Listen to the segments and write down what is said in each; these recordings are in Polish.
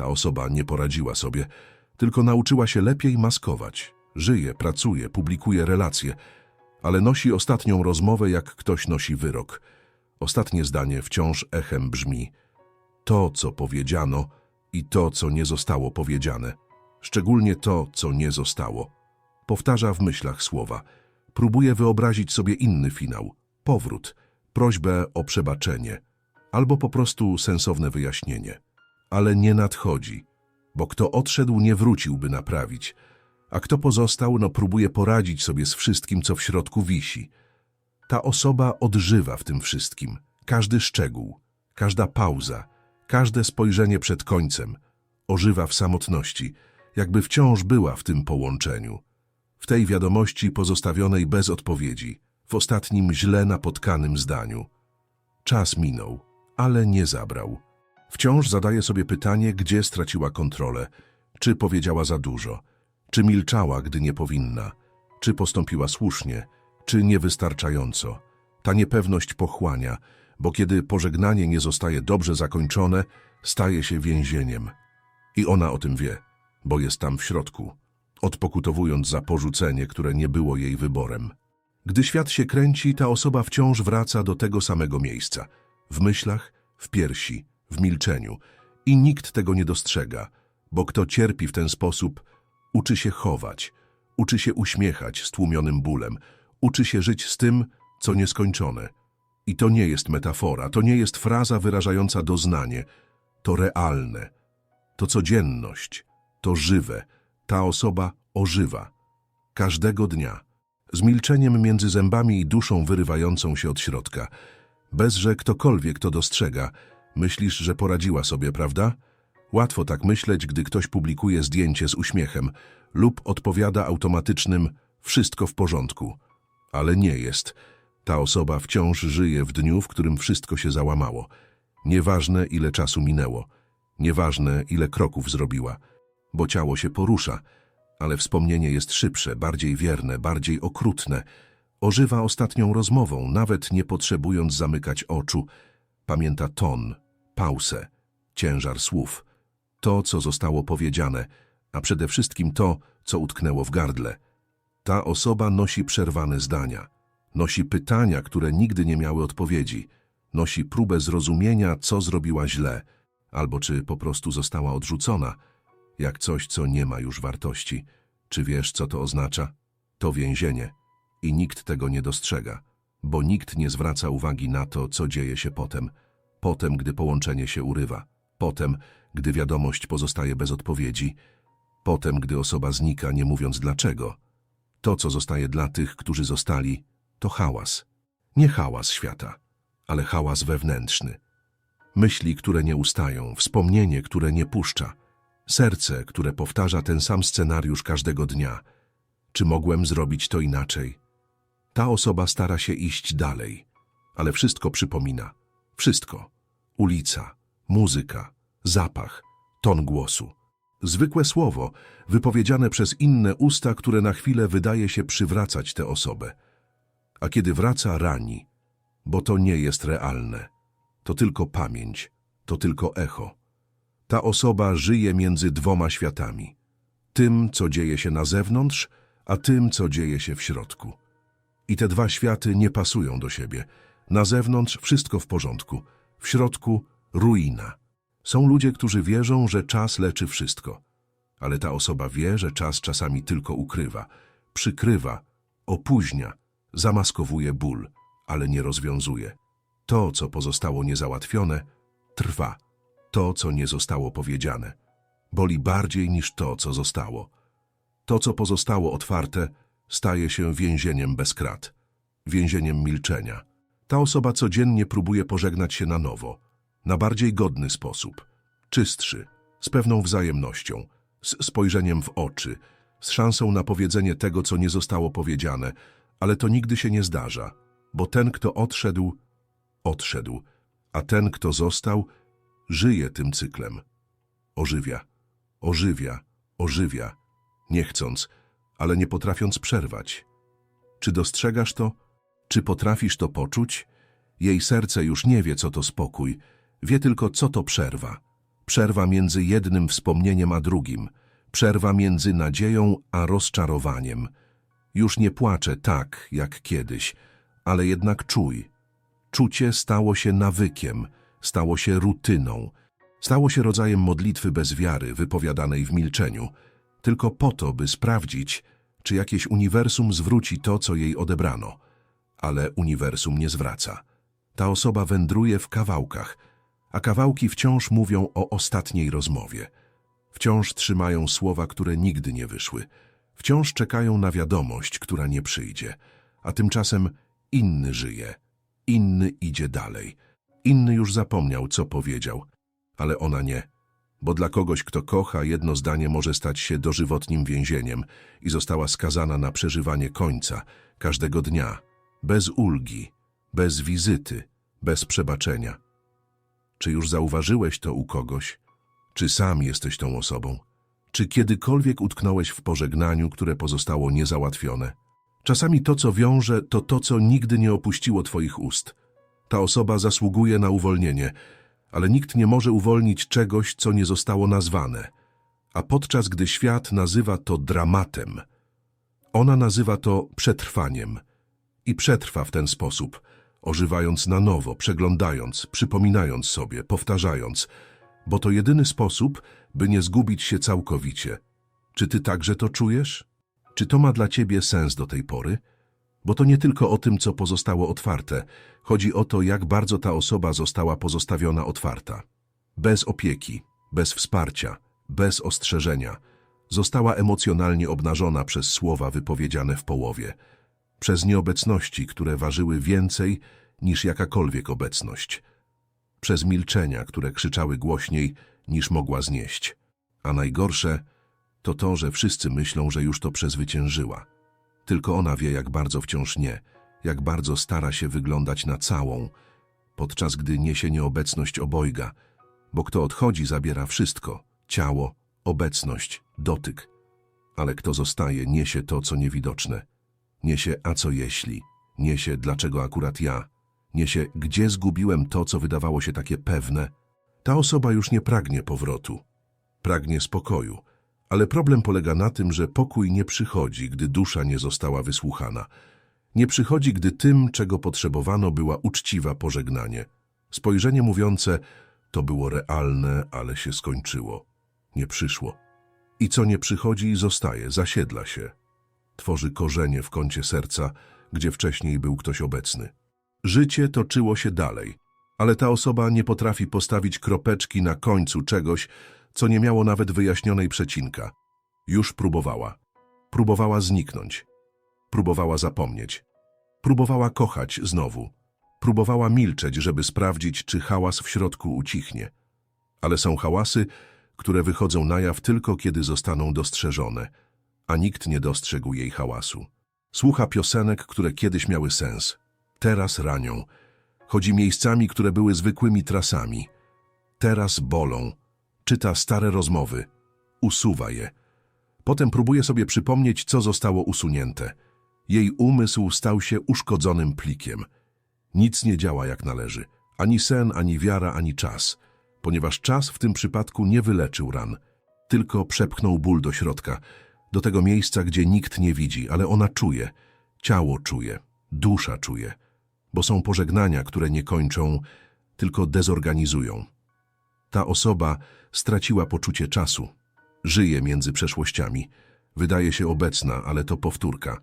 Ta osoba nie poradziła sobie, tylko nauczyła się lepiej maskować. Żyje, pracuje, publikuje relacje, ale nosi ostatnią rozmowę, jak ktoś nosi wyrok. Ostatnie zdanie wciąż echem brzmi to, co powiedziano i to, co nie zostało powiedziane. Szczególnie to, co nie zostało. Powtarza w myślach słowa. Próbuje wyobrazić sobie inny finał, powrót, prośbę o przebaczenie albo po prostu sensowne wyjaśnienie. Ale nie nadchodzi, bo kto odszedł, nie wróciłby naprawić, a kto pozostał, no próbuje poradzić sobie z wszystkim, co w środku wisi. Ta osoba odżywa w tym wszystkim. Każdy szczegół, każda pauza, każde spojrzenie przed końcem ożywa w samotności, jakby wciąż była w tym połączeniu. W tej wiadomości pozostawionej bez odpowiedzi, w ostatnim źle napotkanym zdaniu. Czas minął, ale nie zabrał. Wciąż zadaje sobie pytanie, gdzie straciła kontrolę, czy powiedziała za dużo, czy milczała, gdy nie powinna, czy postąpiła słusznie, czy niewystarczająco. Ta niepewność pochłania, bo kiedy pożegnanie nie zostaje dobrze zakończone, staje się więzieniem. I ona o tym wie, bo jest tam w środku, odpokutowując za porzucenie, które nie było jej wyborem. Gdy świat się kręci, ta osoba wciąż wraca do tego samego miejsca. W myślach, w piersi, w milczeniu. I nikt tego nie dostrzega, bo kto cierpi w ten sposób, uczy się chować, uczy się uśmiechać stłumionym bólem, uczy się żyć z tym, co nieskończone. I to nie jest metafora, to nie jest fraza wyrażająca doznanie, to realne, to codzienność, to żywe. Ta osoba ożywa. Każdego dnia. Z milczeniem między zębami i duszą wyrywającą się od środka. Bez, że ktokolwiek to dostrzega. Myślisz, że poradziła sobie, prawda? Łatwo tak myśleć, gdy ktoś publikuje zdjęcie z uśmiechem lub odpowiada automatycznym wszystko w porządku. Ale nie jest. Ta osoba wciąż żyje w dniu, w którym wszystko się załamało. Nieważne, ile czasu minęło. Nieważne, ile kroków zrobiła. Bo ciało się porusza, ale wspomnienie jest szybsze, bardziej wierne, bardziej okrutne. Ożywa ostatnią rozmową, nawet nie potrzebując zamykać oczu. Pamięta ton, pauzę, ciężar słów. To, co zostało powiedziane, a przede wszystkim to, co utknęło w gardle. Ta osoba nosi przerwane zdania. Nosi pytania, które nigdy nie miały odpowiedzi. Nosi próbę zrozumienia, co zrobiła źle, albo czy po prostu została odrzucona, jak coś, co nie ma już wartości. Czy wiesz, co to oznacza? To więzienie. I nikt tego nie dostrzega, bo nikt nie zwraca uwagi na to, co dzieje się potem. Potem, gdy połączenie się urywa. Potem, gdy wiadomość pozostaje bez odpowiedzi. Potem, gdy osoba znika, nie mówiąc dlaczego. To, co zostaje dla tych, którzy zostali, to hałas. Nie hałas świata, ale hałas wewnętrzny. Myśli, które nie ustają, wspomnienie, które nie puszcza, serce, które powtarza ten sam scenariusz każdego dnia. Czy mogłem zrobić to inaczej? Ta osoba stara się iść dalej, ale wszystko przypomina. Wszystko. Ulica, muzyka, zapach, ton głosu. Zwykłe słowo, wypowiedziane przez inne usta, które na chwilę wydaje się przywracać tę osobę. A kiedy wraca, rani, bo to nie jest realne. To tylko pamięć, to tylko echo. Ta osoba żyje między dwoma światami. Tym, co dzieje się na zewnątrz, a tym, co dzieje się w środku. I te dwa światy nie pasują do siebie. Na zewnątrz wszystko w porządku, w środku ruina. Są ludzie, którzy wierzą, że czas leczy wszystko. Ale ta osoba wie, że czas czasami tylko ukrywa, przykrywa, opóźnia, zamaskowuje ból, ale nie rozwiązuje. To, co pozostało niezałatwione, trwa. To, co nie zostało powiedziane, boli bardziej niż to, co zostało. To, co pozostało otwarte, staje się więzieniem bez krat, więzieniem milczenia. Ta osoba codziennie próbuje pożegnać się na nowo, na bardziej godny sposób, czystszy, z pewną wzajemnością, z spojrzeniem w oczy, z szansą na powiedzenie tego, co nie zostało powiedziane, ale to nigdy się nie zdarza, bo ten, kto odszedł, odszedł, a ten, kto został, żyje tym cyklem. Ożywia, ożywia, ożywia, nie chcąc, ale nie potrafiąc przerwać. Czy dostrzegasz to? Czy potrafisz to poczuć? Jej serce już nie wie, co to spokój, wie tylko, co to przerwa. Przerwa między jednym wspomnieniem a drugim. Przerwa między nadzieją a rozczarowaniem. Już nie płaczę tak, jak kiedyś, ale jednak czuj. Czucie stało się nawykiem, stało się rutyną. Stało się rodzajem modlitwy bez wiary, wypowiadanej w milczeniu, tylko po to, by sprawdzić, czy jakieś uniwersum zwróci to, co jej odebrano. Ale uniwersum nie zwraca. Ta osoba wędruje w kawałkach, a kawałki wciąż mówią o ostatniej rozmowie. Wciąż trzymają słowa, które nigdy nie wyszły. Wciąż czekają na wiadomość, która nie przyjdzie. A tymczasem inny żyje, inny idzie dalej. Inny już zapomniał, co powiedział, ale ona nie. Bo dla kogoś, kto kocha, jedno zdanie może stać się dożywotnim więzieniem i została skazana na przeżywanie końca, każdego dnia, bez ulgi, bez wizyty, bez przebaczenia. Czy już zauważyłeś to u kogoś? Czy sam jesteś tą osobą? Czy kiedykolwiek utknąłeś w pożegnaniu, które pozostało niezałatwione? Czasami to, co wiąże, to to, co nigdy nie opuściło twoich ust. Ta osoba zasługuje na uwolnienie, ale nikt nie może uwolnić czegoś, co nie zostało nazwane. A podczas gdy świat nazywa to dramatem, ona nazywa to przetrwaniem. I przetrwa w ten sposób, ożywając na nowo, przeglądając, przypominając sobie, powtarzając, bo to jedyny sposób, by nie zgubić się całkowicie. Czy ty także to czujesz? Czy to ma dla ciebie sens do tej pory? Bo to nie tylko o tym, co pozostało otwarte. Chodzi o to, jak bardzo ta osoba została pozostawiona otwarta. Bez opieki, bez wsparcia, bez ostrzeżenia. Została emocjonalnie obnażona przez słowa wypowiedziane w połowie. Przez nieobecności, które ważyły więcej niż jakakolwiek obecność. Przez milczenia, które krzyczały głośniej niż mogła znieść. A najgorsze to to, że wszyscy myślą, że już to przezwyciężyła. Tylko ona wie, jak bardzo wciąż nie, jak bardzo stara się wyglądać na całą, podczas gdy niesie nieobecność obojga, bo kto odchodzi, zabiera wszystko ciało, obecność, dotyk. Ale kto zostaje, niesie to, co niewidoczne. Niesie, a co jeśli? Niesie, dlaczego akurat ja? Niesie, gdzie zgubiłem to, co wydawało się takie pewne? Ta osoba już nie pragnie powrotu. Pragnie spokoju. Ale problem polega na tym, że pokój nie przychodzi, gdy dusza nie została wysłuchana. Nie przychodzi, gdy tym, czego potrzebowano, była uczciwa pożegnanie. Spojrzenie mówiące, to było realne, ale się skończyło. Nie przyszło. I co nie przychodzi, zostaje, zasiedla się. Tworzy korzenie w kącie serca, gdzie wcześniej był ktoś obecny. Życie toczyło się dalej, ale ta osoba nie potrafi postawić kropeczki na końcu czegoś, co nie miało nawet wyjaśnionej przecinka. Już próbowała. Próbowała zniknąć. Próbowała zapomnieć. Próbowała kochać znowu. Próbowała milczeć, żeby sprawdzić, czy hałas w środku ucichnie. Ale są hałasy, które wychodzą na jaw tylko kiedy zostaną dostrzeżone, a nikt nie dostrzegł jej hałasu. Słucha piosenek, które kiedyś miały sens. Teraz ranią. Chodzi miejscami, które były zwykłymi trasami. Teraz bolą. Czyta stare rozmowy. Usuwa je. Potem próbuje sobie przypomnieć, co zostało usunięte. Jej umysł stał się uszkodzonym plikiem. Nic nie działa jak należy. Ani sen, ani wiara, ani czas. Ponieważ czas w tym przypadku nie wyleczył ran. Tylko przepchnął ból do środka. Do tego miejsca, gdzie nikt nie widzi, ale ona czuje. Ciało czuje. Dusza czuje. Bo są pożegnania, które nie kończą, tylko dezorganizują. Ta osoba straciła poczucie czasu. Żyje między przeszłościami. Wydaje się obecna, ale to powtórka.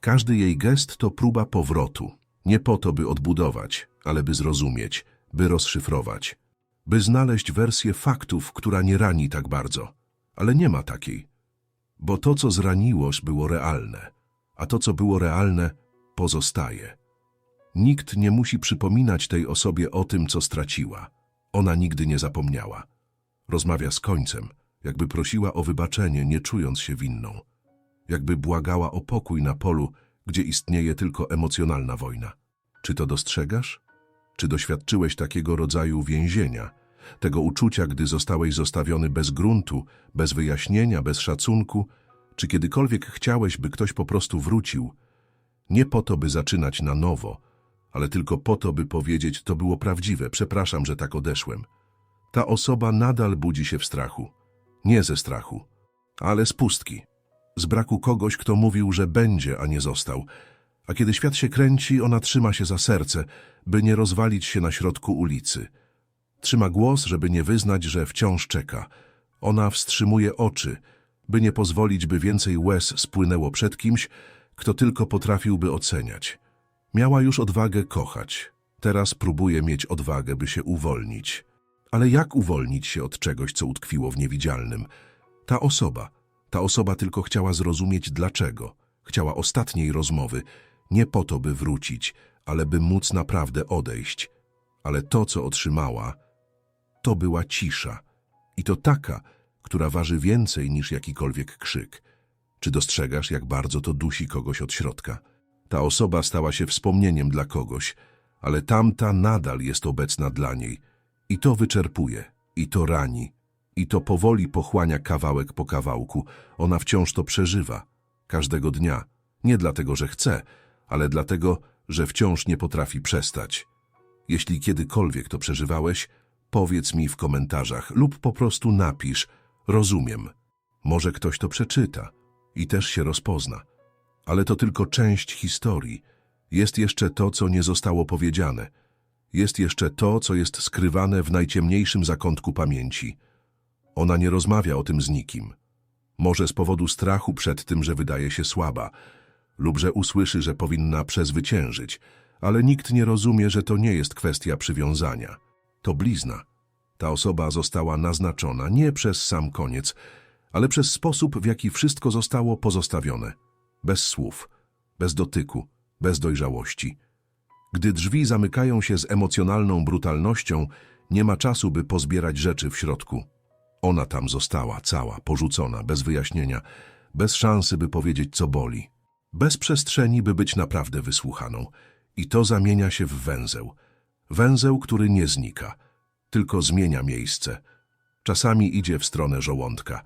Każdy jej gest to próba powrotu. Nie po to, by odbudować, ale by zrozumieć, by rozszyfrować. By znaleźć wersję faktów, która nie rani tak bardzo. Ale nie ma takiej. Bo to, co zraniło, było realne. A to, co było realne, pozostaje. Nikt nie musi przypominać tej osobie o tym, co straciła. Ona nigdy nie zapomniała. Rozmawia z końcem, jakby prosiła o wybaczenie, nie czując się winną. Jakby błagała o pokój na polu, gdzie istnieje tylko emocjonalna wojna. Czy to dostrzegasz? Czy doświadczyłeś takiego rodzaju więzienia, tego uczucia, gdy zostałeś zostawiony bez gruntu, bez wyjaśnienia, bez szacunku? Czy kiedykolwiek chciałeś, by ktoś po prostu wrócił? Nie po to, by zaczynać na nowo, ale tylko po to, by powiedzieć, to było prawdziwe, przepraszam, że tak odeszłem. Ta osoba nadal budzi się w strachu. Nie ze strachu, ale z pustki. Z braku kogoś, kto mówił, że będzie, a nie został. A kiedy świat się kręci, ona trzyma się za serce, by nie rozwalić się na środku ulicy. Trzyma głos, żeby nie wyznać, że wciąż czeka. Ona wstrzymuje oczy, by nie pozwolić, by więcej łez spłynęło przed kimś, kto tylko potrafiłby oceniać. Miała już odwagę kochać. Teraz próbuje mieć odwagę, by się uwolnić. Ale jak uwolnić się od czegoś, co utkwiło w niewidzialnym? Ta osoba, ta osoba tylko chciała zrozumieć dlaczego. Chciała ostatniej rozmowy, nie po to, by wrócić, ale by móc naprawdę odejść. Ale to, co otrzymała, to była cisza. I to taka, która waży więcej niż jakikolwiek krzyk. Czy dostrzegasz, jak bardzo to dusi kogoś od środka? Ta osoba stała się wspomnieniem dla kogoś, ale tamta nadal jest obecna dla niej. I to wyczerpuje, i to rani, i to powoli pochłania kawałek po kawałku. Ona wciąż to przeżywa, każdego dnia. Nie dlatego, że chce, ale dlatego, że wciąż nie potrafi przestać. Jeśli kiedykolwiek to przeżywałeś, powiedz mi w komentarzach lub po prostu napisz Rozumiem. Może ktoś to przeczyta i też się rozpozna. Ale to tylko część historii. Jest jeszcze to, co nie zostało powiedziane. Jest jeszcze to, co jest skrywane w najciemniejszym zakątku pamięci. Ona nie rozmawia o tym z nikim. Może z powodu strachu przed tym, że wydaje się słaba, lub że usłyszy, że powinna przezwyciężyć, ale nikt nie rozumie, że to nie jest kwestia przywiązania. To blizna. Ta osoba została naznaczona nie przez sam koniec, ale przez sposób, w jaki wszystko zostało pozostawione. Bez słów, bez dotyku, bez dojrzałości. Gdy drzwi zamykają się z emocjonalną brutalnością, nie ma czasu, by pozbierać rzeczy w środku. Ona tam została, cała, porzucona, bez wyjaśnienia, bez szansy, by powiedzieć, co boli. Bez przestrzeni, by być naprawdę wysłuchaną. I to zamienia się w węzeł. Węzeł, który nie znika, tylko zmienia miejsce. Czasami idzie w stronę żołądka,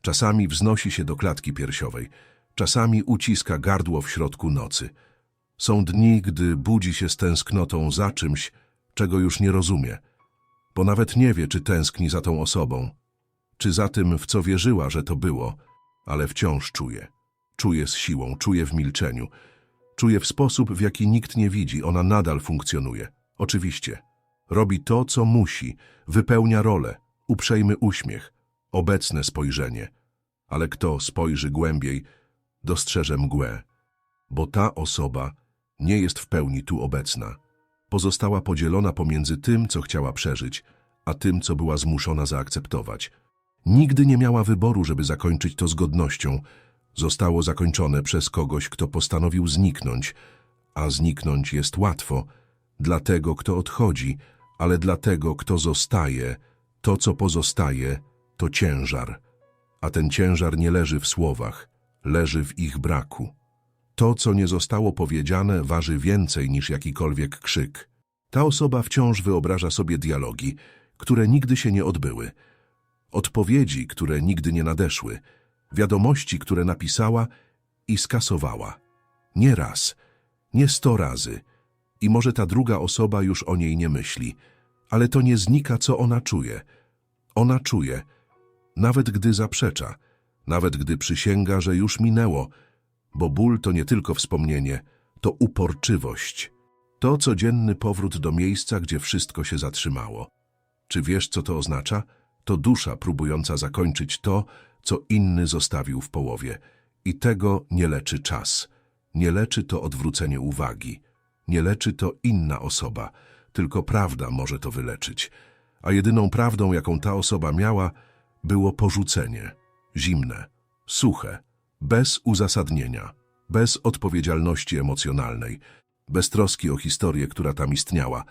czasami wznosi się do klatki piersiowej, czasami uciska gardło w środku nocy. Są dni, gdy budzi się z tęsknotą za czymś, czego już nie rozumie, bo nawet nie wie, czy tęskni za tą osobą, czy za tym, w co wierzyła, że to było, ale wciąż czuje. Czuje z siłą, czuje w milczeniu, czuje w sposób, w jaki nikt nie widzi, ona nadal funkcjonuje. Oczywiście. Robi to, co musi, wypełnia rolę, uprzejmy uśmiech, obecne spojrzenie. Ale kto spojrzy głębiej, dostrzeże mgłę, bo ta osoba nie jest w pełni tu obecna. Pozostała podzielona pomiędzy tym, co chciała przeżyć, a tym, co była zmuszona zaakceptować. Nigdy nie miała wyboru, żeby zakończyć to z godnością. Zostało zakończone przez kogoś, kto postanowił zniknąć, a zniknąć jest łatwo dla tego, kto odchodzi, ale dla tego, kto zostaje, to, co pozostaje, to ciężar. A ten ciężar nie leży w słowach, leży w ich braku. To, co nie zostało powiedziane, waży więcej niż jakikolwiek krzyk. Ta osoba wciąż wyobraża sobie dialogi, które nigdy się nie odbyły, odpowiedzi, które nigdy nie nadeszły, wiadomości, które napisała i skasowała. Nie raz, nie sto razy. I może ta druga osoba już o niej nie myśli, ale to nie znika, co ona czuje. Ona czuje, nawet gdy zaprzecza, nawet gdy przysięga, że już minęło, bo ból to nie tylko wspomnienie, to uporczywość. To codzienny powrót do miejsca, gdzie wszystko się zatrzymało. Czy wiesz, co to oznacza? To dusza próbująca zakończyć to, co inny zostawił w połowie. I tego nie leczy czas. Nie leczy to odwrócenie uwagi. Nie leczy to inna osoba. Tylko prawda może to wyleczyć. A jedyną prawdą, jaką ta osoba miała, było porzucenie. Zimne, suche, bez uzasadnienia, bez odpowiedzialności emocjonalnej, bez troski o historię, która tam istniała.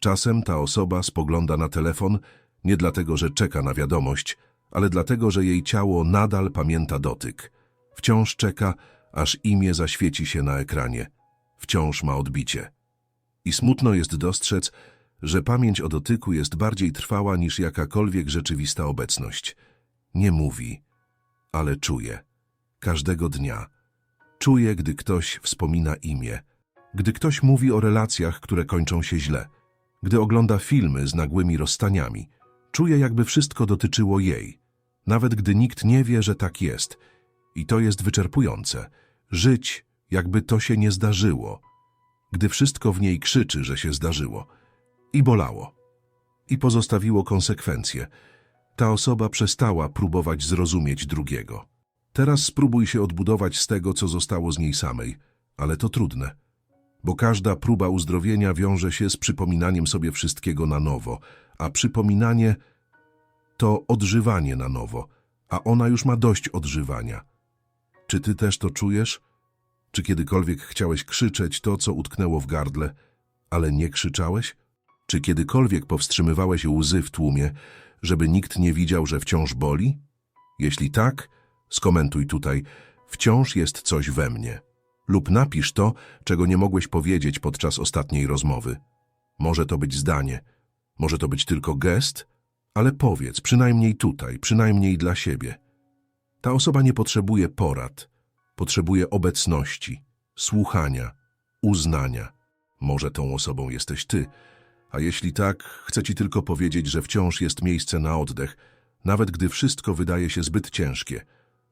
Czasem ta osoba spogląda na telefon nie dlatego, że czeka na wiadomość, ale dlatego, że jej ciało nadal pamięta dotyk. Wciąż czeka, aż imię zaświeci się na ekranie. Wciąż ma odbicie. I smutno jest dostrzec, że pamięć o dotyku jest bardziej trwała niż jakakolwiek rzeczywista obecność. Nie mówi, ale czuje. Każdego dnia. Czuje, gdy ktoś wspomina imię. Gdy ktoś mówi o relacjach, które kończą się źle. Gdy ogląda filmy z nagłymi rozstaniami. Czuje, jakby wszystko dotyczyło jej, nawet gdy nikt nie wie, że tak jest. I to jest wyczerpujące. Żyć, jakby to się nie zdarzyło, gdy wszystko w niej krzyczy, że się zdarzyło. I bolało. I pozostawiło konsekwencje. Ta osoba przestała próbować zrozumieć drugiego. Teraz spróbuj się odbudować z tego, co zostało z niej samej, ale to trudne. Bo każda próba uzdrowienia wiąże się z przypominaniem sobie wszystkiego na nowo, a przypominanie to odżywanie na nowo, a ona już ma dość odżywania. Czy ty też to czujesz? Czy kiedykolwiek chciałeś krzyczeć to, co utknęło w gardle, ale nie krzyczałeś? Czy kiedykolwiek powstrzymywałeś łzy w tłumie, żeby nikt nie widział, że wciąż boli? Jeśli tak, skomentuj tutaj, wciąż jest coś we mnie. Lub napisz to, czego nie mogłeś powiedzieć podczas ostatniej rozmowy. Może to być zdanie, może to być tylko gest, ale powiedz, przynajmniej tutaj, przynajmniej dla siebie. Ta osoba nie potrzebuje porad, potrzebuje obecności, słuchania, uznania. Może tą osobą jesteś ty, a jeśli tak, chcę ci tylko powiedzieć, że wciąż jest miejsce na oddech, nawet gdy wszystko wydaje się zbyt ciężkie.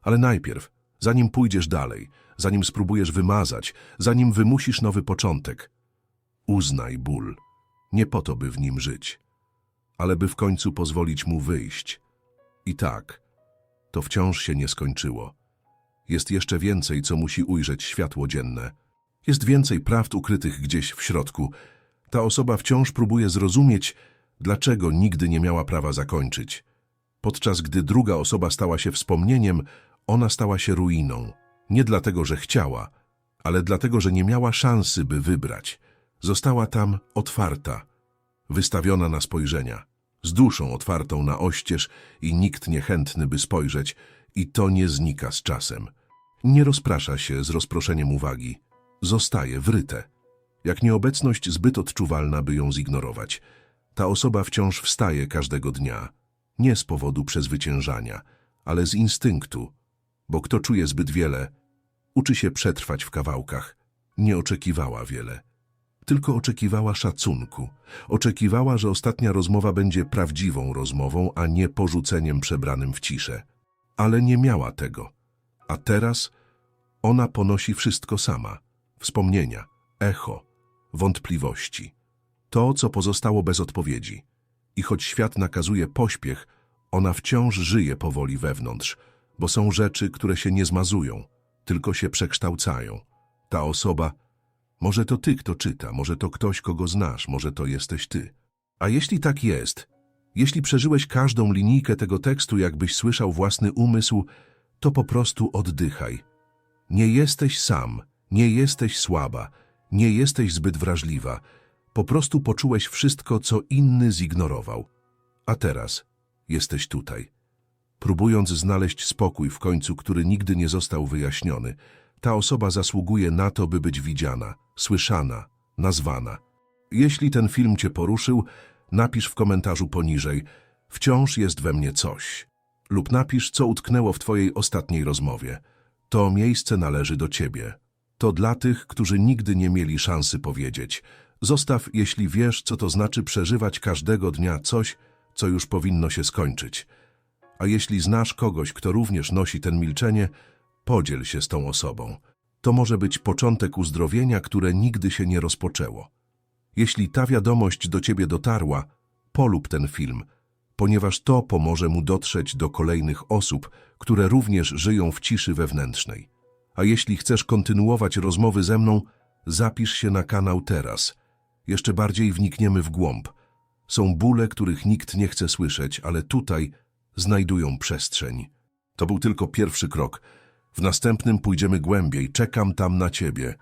Ale najpierw, zanim pójdziesz dalej, zanim spróbujesz wymazać, zanim wymusisz nowy początek, uznaj ból. Nie po to, by w nim żyć, ale by w końcu pozwolić mu wyjść. I tak, to wciąż się nie skończyło. Jest jeszcze więcej, co musi ujrzeć światło dzienne. Jest więcej prawd ukrytych gdzieś w środku. Ta osoba wciąż próbuje zrozumieć, dlaczego nigdy nie miała prawa zakończyć. Podczas gdy druga osoba stała się wspomnieniem, ona stała się ruiną. Nie dlatego, że chciała, ale dlatego, że nie miała szansy, by wybrać. Została tam otwarta, wystawiona na spojrzenia, z duszą otwartą na oścież i nikt niechętny, by spojrzeć, i to nie znika z czasem. Nie rozprasza się z rozproszeniem uwagi. Zostaje wryte. Jak nieobecność zbyt odczuwalna, by ją zignorować. Ta osoba wciąż wstaje każdego dnia. Nie z powodu przezwyciężania, ale z instynktu. Bo kto czuje zbyt wiele, uczy się przetrwać w kawałkach. Nie oczekiwała wiele. Tylko oczekiwała szacunku. Oczekiwała, że ostatnia rozmowa będzie prawdziwą rozmową, a nie porzuceniem przebranym w ciszę. Ale nie miała tego. A teraz ona ponosi wszystko sama. Wspomnienia, echo, wątpliwości. To, co pozostało bez odpowiedzi. I choć świat nakazuje pośpiech, ona wciąż żyje powoli wewnątrz, bo są rzeczy, które się nie zmazują, tylko się przekształcają. Ta osoba, może to ty, kto czyta, może to ktoś, kogo znasz, może to jesteś ty. A jeśli tak jest, jeśli przeżyłeś każdą linijkę tego tekstu, jakbyś słyszał własny umysł, to po prostu oddychaj. Nie jesteś sam, nie jesteś słaba, nie jesteś zbyt wrażliwa. Po prostu poczułeś wszystko, co inny zignorował. A teraz jesteś tutaj. Próbując znaleźć spokój w końcu, który nigdy nie został wyjaśniony, ta osoba zasługuje na to, by być widziana, słyszana, nazwana. Jeśli ten film cię poruszył, napisz w komentarzu poniżej Wciąż jest we mnie coś. Lub napisz, co utknęło w twojej ostatniej rozmowie. To miejsce należy do ciebie. To dla tych, którzy nigdy nie mieli szansy powiedzieć. Zostaw, jeśli wiesz, co to znaczy przeżywać każdego dnia coś, co już powinno się skończyć. A jeśli znasz kogoś, kto również nosi ten milczenie, podziel się z tą osobą. To może być początek uzdrowienia, które nigdy się nie rozpoczęło. Jeśli ta wiadomość do ciebie dotarła, polub ten film, ponieważ to pomoże mu dotrzeć do kolejnych osób, które również żyją w ciszy wewnętrznej. A jeśli chcesz kontynuować rozmowy ze mną, zapisz się na kanał teraz. Jeszcze bardziej wnikniemy w głąb. Są bóle, których nikt nie chce słyszeć, ale tutaj znajdują przestrzeń. To był tylko pierwszy krok. W następnym pójdziemy głębiej. Czekam tam na ciebie.